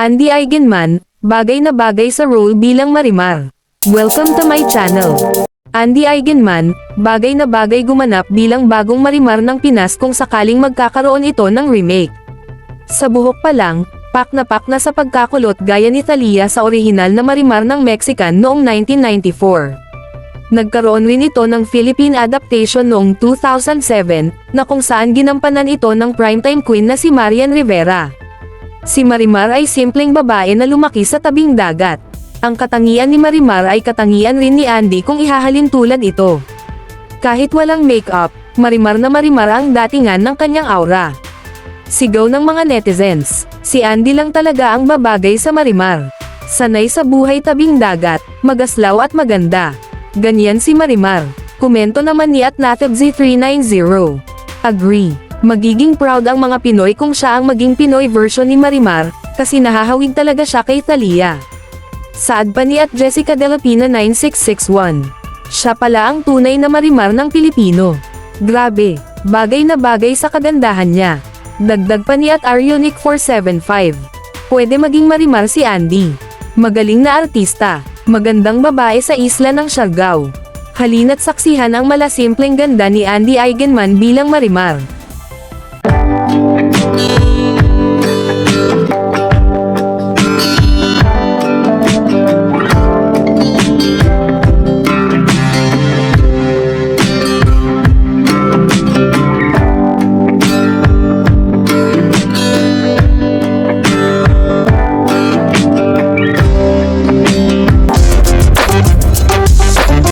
Andy Eigenman, bagay na bagay sa role bilang Marimar. Welcome to my channel. Andy Eigenman, bagay na bagay gumanap bilang bagong Marimar ng Pinas kung sakaling magkakaroon ito ng remake. Sa buhok pa lang, pak na pak na sa pagkakulot gaya ni Thalia sa orihinal na Marimar ng Mexican noong 1994. Nagkaroon rin ito ng Philippine adaptation noong 2007, na kung saan ginampanan ito ng primetime queen na si Marian Rivera. Si Marimar ay simpleng babae na lumaki sa tabing dagat. Ang katangian ni Marimar ay katangian rin ni Andy kung ihahalin tulad ito. Kahit walang makeup, Marimar na Marimar ang datingan ng kanyang aura. Sigaw ng mga netizens, si Andy lang talaga ang babagay sa Marimar. Sanay sa buhay tabing dagat, magaslaw at maganda. Ganyan si Marimar. Komento naman ni at Z390. Agree. Magiging proud ang mga Pinoy kung siya ang maging Pinoy version ni Marimar, kasi nahahawig talaga siya kay Thalia. Saad pa ni at Jessica Delapina 9661. Siya pala ang tunay na Marimar ng Pilipino. Grabe, bagay na bagay sa kagandahan niya. Dagdag pa ni at Arionic 475. Pwede maging Marimar si Andy. Magaling na artista, magandang babae sa isla ng Siargao. Halina't saksihan ang malasimpleng ganda ni Andy Eigenman bilang Marimar.